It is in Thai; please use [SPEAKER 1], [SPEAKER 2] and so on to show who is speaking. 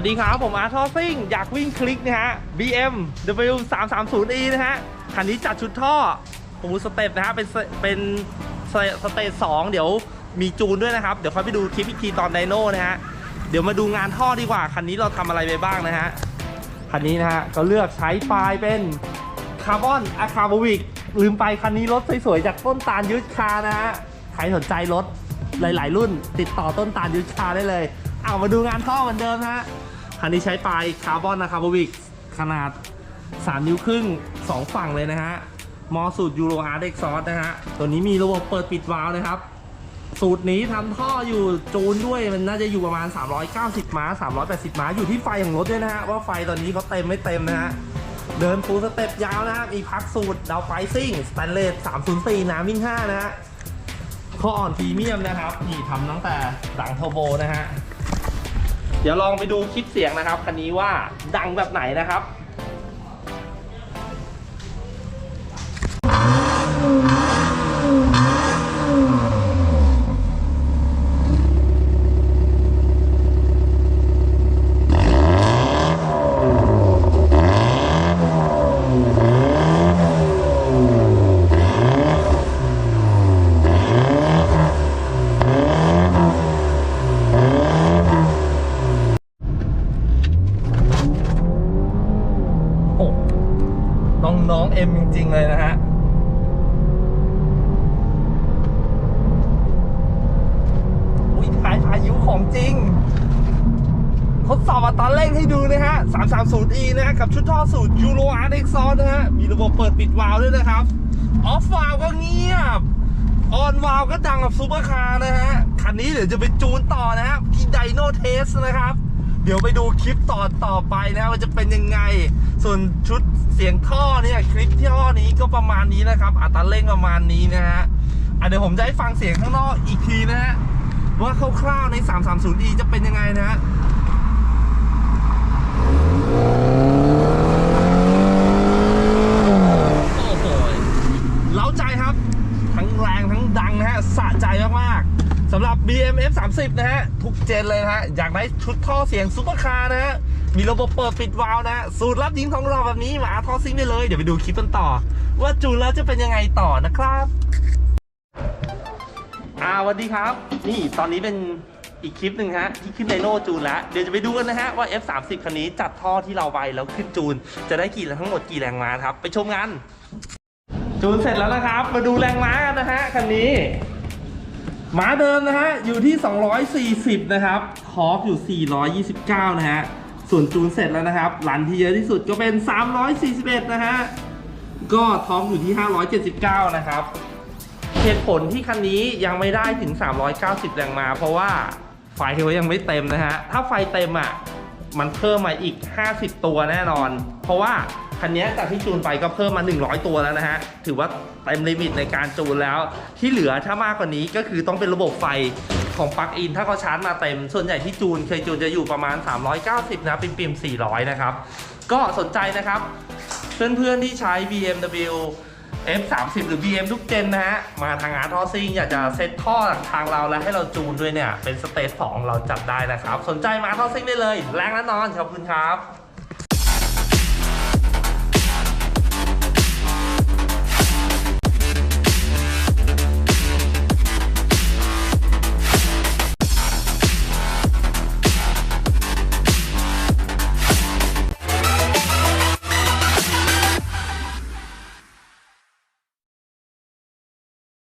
[SPEAKER 1] วัสดีครับ ผมอาร์ทอซิ่งอยากวิ่งคลิกนะฮะ BM W 3 3 0 E นะฮะ คันนี้จัดชุดท่อปูสเต็ปนะฮะ เป็นเป็นสสเตจสองเดี๋ยวมีจูนด้วยนะครับ เดี๋ยวค่อยไปดูคลิปอีกทีตอนไดโน่นะฮะ เดี๋ยวมาดูงานท่อดีกว่า คันนี้เราทำอะไรไปบ้างนะฮะ คันนี้นะฮะ ก็เลือกใช้ปลายเป็นคาร์บอนอะคาร์บวิกลืมไปคันนี้รถสวยๆจากต้นตาลยุทธคานะฮะ ใครสนใจรถหลาย ๆ รุ่น ติดต่อต้นตาลยุทธคาได้เลยเอามาดูงานท่อเหมือนเดิมนะฮะ คันนี้ใช้ปลายคาร์บอนอะคร์บวิกขนาด 3 นิ้วครึ่ง 2 ฝั่งเลยนะฮะ มอสูตรยูโรอาร์เด็กซอสนะฮะ ตัวนี้มีระบบเปิดปิดวาล์วนะครับ สูตรนี้ทำท่ออยู่จูนด้วยมันน่าจะอยู่ประมาณ 390 ม้า 380 ม้า อยู่ที่ไฟของรถด้วยนะฮะ ว่าไฟตอนนี้เขาเต็มไม่เต็มนะฮะ เดินฟูลสเต็ปยาวนะฮะ มีพักสูตรดาวไฟซิ่งสแตนเลส304น้ำวิ่ง5นะฮะข้ออ่อนพรีเมียมนะครับนี่ทำตั้งแต่ดังเทอร์โบนะฮะ เดี๋ยวลองไปดูคลิปเสียงนะครับคันนี้ว่าดังแบบไหนนะครับ โอ้น้องน้องเอ็มจริง ๆ เลยนะฮะ อุ้ยถ่ายพายุของจริง ทดสอบอัตราเร่งให้ดูนะฮะ 330e นะฮะ กับชุดท่อสูตร Euro R X ซอนนะฮะ มีระบบเปิดปิดวาล์วด้วยนะครับ ออฟวาล์วก็เงียบ ออนวาล์วก็ดังแบบซูเปอร์คาร์นะฮะ คันนี้เดี๋ยวจะไปจูนต่อนะฮะที่ไดโนเทสนะครับ เดี๋ยวไปดูคลิปต่อต่อไปนะว่าจะเป็นยังไง ส่วนชุดเสียงท่อเนี่ยคลิปท่อนี้ก็ประมาณนี้นะครับ อัตราเร่งประมาณนี้นะฮะอะเดี๋ยวผมจะให้ฟังเสียงข้างนอกอีกทีนะฮะว่าคร่าวๆใน 330e จะเป็นยังไงนะฮะ โอ้โหเล้าใจครับ ทั้งแรงทั้งดังนะฮะ สะใจ มากๆสำหรับ BMF 30 นะฮะ ทุกเจนเลยนะฮะ อยากได้ชุดท่อเสียงซุปเปอร์คาร์นะฮะ มีระบบเปิดปิดวาล์วนะฮะ สูตรลับยิงของเราแบบนี้มาท่อซิงได้เลย เดี๋ยวไปดูคลิปกันต่อ ว่าจูนแล้วจะเป็นยังไงต่อนะครับอ่าสวัสดีครับ นี่ตอนนี้เป็นอีกคลิปหนึ่งฮะที่ขึ้นไดโนจูนแล้ว เดี๋ยวจะไปดูกันนะฮะว่า F30 คันนี้จัดท่อที่เราไปแล้วขึ้นจูน จะได้กี่ทั้งหมดกี่แรงม้าครับ ไปชมกัน จูนเสร็จแล้วนะครับ มาดูแรงม้ากันนะฮะคันนี้ มาเดิมนะฮะ อยู่ที่ 240 นะครับทอร์กอยู่ 429 นะฮะ ส่วนจูนเสร็จแล้วนะครับรันที่เยอะที่สุดก็เป็น 341 นะฮะ ก็ทอร์กอยู่ที่ 579 นะครับ เหตุผลที่คันนี้ยังไม่ได้ถึง 390 แรงมา เพราะว่าไฟเขายังไม่เต็มนะฮะ ถ้าไฟเต็มอะ มันเพิ่มมาอีก 50 ตัวแน่นอน เพราะว่า คันนี้จากที่จูนไปก็เพิ่มมา 100 ตัวแล้วนะฮะ ถือว่าเต็มลิมิตในการจูนแล้ว ที่เหลือถ้ามากกว่านี้ก็คือต้องเป็นระบบไฟของปลั๊กอิน ถ้าเขาชาร์จมาเต็ม ส่วนใหญ่ที่จูนเคยจูนจะอยู่ประมาณ 390 นะปิมๆ400 นะครับ ก็สนใจนะครับ เพื่อนๆที่ใช้ BMW F30 หรือ BM ทุกเจนนะฮะ มาทางอาร์ทอซิงอยากจะเซ็ตท่อทางเราและให้เราจูนด้วยเนี่ย เป็นสเตจ2เราจัดได้นะครับ สนใจมาทอซิงได้เลย แรงแน่นอน ขอบคุณครับ